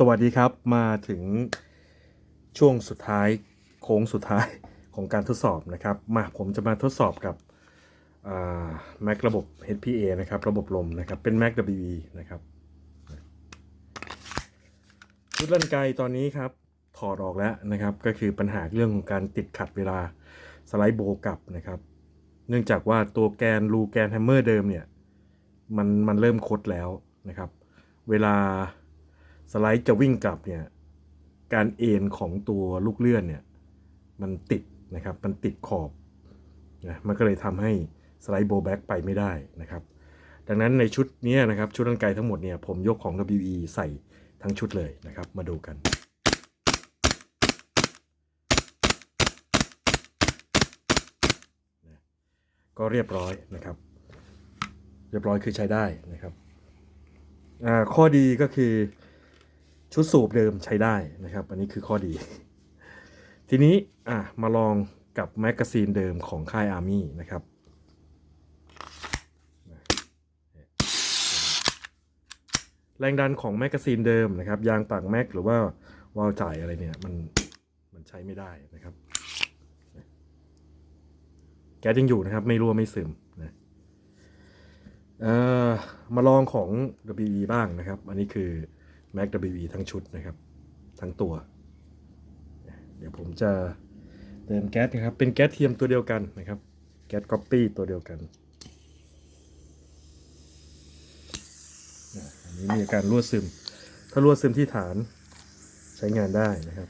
สวัสดีครับมาถึงช่วงสุดท้ายโค้งสุดท้ายของการทดสอบนะครับมาผมจะมาทดสอบกับแม็กระบบ HPA นะครับระบบลมนะครับเป็น Mac WE นะครับชุดลั่นไกตอนนี้ครับถอดออกแล้วนะครับก็คือปัญหาเรื่องของการติดขัดเวลาสไลด์โบกลับนะครับ เนื่องจากว่าตัวแกนรูแกนแฮมเมอร์เดิมเนี่ยมันมันเริ่มคดแล้วนะครับ เวลา สไลด์จะวิ่งกลับเนี่ยการเอ็นของตัวลูกเลื่อนเนี่ยมันติดนะครับมันติดขอบนะมันก็เลยทำให้สไลด์โบแบ็กไปไม่ได้นะครับ ดังนั้นในชุดนี้นะครับชุดร่างกายทั้งหมดเนี่ยผมยกของ WE ใส่ทั้งชุดเลยนะครับ มาดูกันก็เรียบร้อยนะครับ เรียบร้อยคือใช้ได้นะครับข้อดีก็คือ ชุดสูบเดิมใช้ได้นะครับ อันนี้คือข้อดี ทีนี้อะมาลองกับแมกกาซีนเดิมของค่ายอาร์มี่นะครับแรงดันของแมกกาซีนเดิมนะครับ ยางปากแม็กหรือว่าวาล์วจ่ายอะไรเนี่ย มันมันใช้ไม่ได้นะครับ แก๊สยังอยู่นะครับ ไม่รั่วไม่ซึมนะเอ่อมาลองของ WE บ้างนะครับ อันนี้คือ Mac WE ทั้งชุดนะครับ ทั้งตัว เดี๋ยวผมจะเติมแก๊สนะครับ เป็นแก๊สเทียมตัวเดียวกันนะครับ แก๊สก๊อปปี้ตัวเดียวกันอันนี้มีอาการรั่วซึม ถ้ารั่วซึมที่ฐานใช้งานได้นะครับ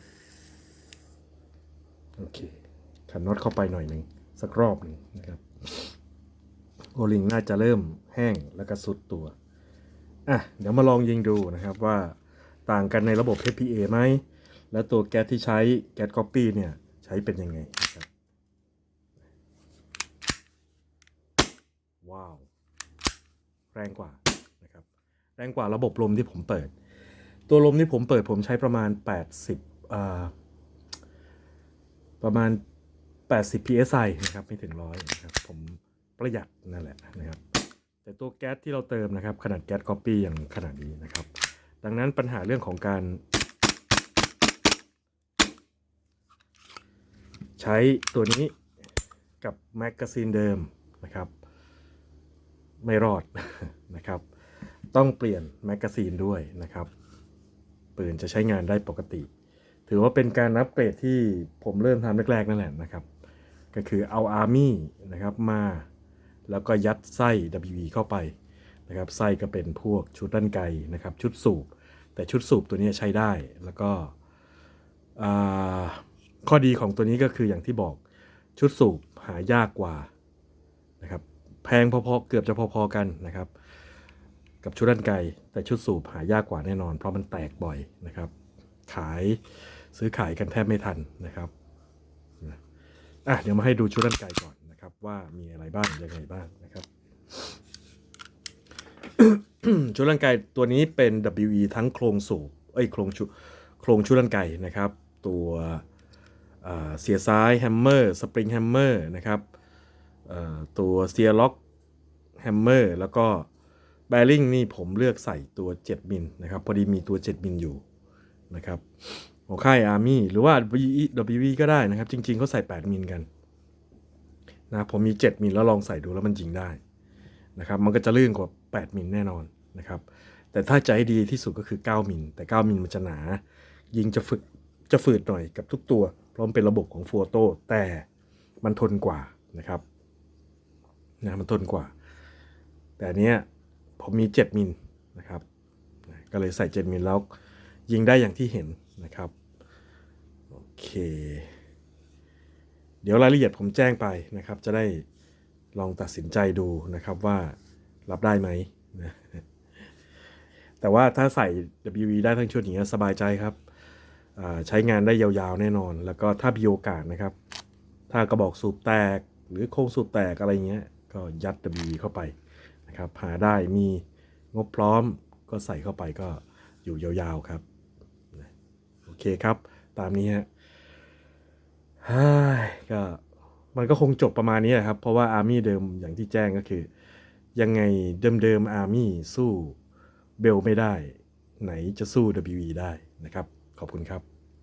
โอเคขันน็อตเข้าไปหน่อยหนึ่งสักรอบหนึ่งนะครับ โอลิงน่าจะเริ่มแห้งแล้วก็สุดตัว อะเดี๋ยวมาลองยิงดูนะครับว่าต่างกันในระบบ HPA ไหม และตัวแก๊สที่ใช้แก๊ส Copy เนี่ย ใช้เป็นยังไงนะครับว้าว แรงกว่านะครับแรงกว่าระบบลมที่ผมเปิด ตัวลมที่ผมเปิดผมใช้ประมาณ 80อ่าประมาณ 80 psi นะครับ ไม่ถึงร้อยนะครับ ผมประหยัดนั่นแหละนะครับ แต่ตัวแก๊สที่เราเติมนะครับ ขนาดแก๊ส Copy อย่างขนาดนี้นะครับ ดังนั้นปัญหาเรื่องของการ ใช้ตัวนี้กับแมกกาซีนเดิมนะครับ ไม่รอดนะครับ ต้องเปลี่ยนแมกกาซีนด้วยนะครับ ปืนจะใช้งานได้ปกติ ถือว่าเป็นการอัปเกรดที่ผมเริ่มทำแรกๆนั่นแหละนะครับ ก็คือเอา Army นะครับมา แล้วก็ยัดไส้ WE เข้าไปนะครับไส้ก็เป็นพวกชุดด้านไกนะครับ ชุดสูบ แต่ชุดสูบตัวนี้ใช้ได้แล้วก็ข้อดีของตัวนี้ก็คืออย่างที่บอกชุดสูบหายากกว่านะครับแพงพอๆเกือบจะพอๆกันนะครับ กับชุดด้านไกแต่ชุดสูบหายากกว่าแน่นอน เพราะมันแตกบ่อยนะครับ ขายซื้อขายกันแทบไม่ทันนะครับอะเดี๋ยวมาให้ดูชุดด้านไกก่อน ว่ามีอะไรบ้างยังไงบ้างนะครับชุดร่างกายตัวนี้เป็น WE ทั้งโครงสูบเอ้ยโครงชุโครงชุดร่างกายนะครับ ตัวเสียซ้ายแฮมเมอร์สปริงแฮมเมอร์นะครับตัวเสียล็อกแฮมเมอร์แล้วก็แบริ่งนี่ผมเลือกใส่ตัว 7 มิลนะครับ พอดีมีตัว 7 มิลอยู่นะครับของค่ายอาร์มี่หรือว่า WE ก็ได้นะครับ จริง ๆเขาใส่ 8 มิลกัน นะผมมี 7 มิลแล้วลองใส่ดูแล้วมันยิงได้นะครับมันก็จะลื่นกว่า 8 มิลแน่นอนนะครับแต่ถ้าจะให้ดีที่สุดก็คือ 9 มิลแต่ 9 มิลมันจะหนา ยิงจะฝึกจะฝืดหน่อยกับทุกตัวเพราะมันเป็นระบบของฟัวโต้แต่มันทนกว่านะครับนะมันทนกว่า แต่เนี้ยผมมี 7 มิลนะครับก็เลยใส่ 7 มิลแล้วยิงได้อย่างที่เห็นนะครับ โอเค ดี๋ยวรายละเอียดผมแจ้งไปนะครับ จะได้ลองตัดสินใจดูนะครับว่ารับได้ไหมนะแต่ว่าถ้าใส่ WE ได้ทั้งชุดอย่างเงี้ยสบายใจครับ ใช้งานได้ยาวๆแน่นอน แล้วก็ถ้ามีโอกาสนะครับ ถ้ากระบอกสูบแตกหรือโค้งสูบแตกอะไรเงี้ย ก็ยัด WE เข้าไปนะครับ หาได้มีงบพร้อมก็ใส่เข้าไปก็อยู่ยาวๆครับ โอเคครับ ตามนี้ฮะ ก็มันก็คงจบประมาณนี้แหละครับ เพราะว่าอาร์มี่เดิมอย่างที่แจ้งก็คือ ยังไงเดิมๆอาร์มี่สู้เบลไม่ได้ ไหนจะสู้ WE ได้นะครับ ขอบคุณครับ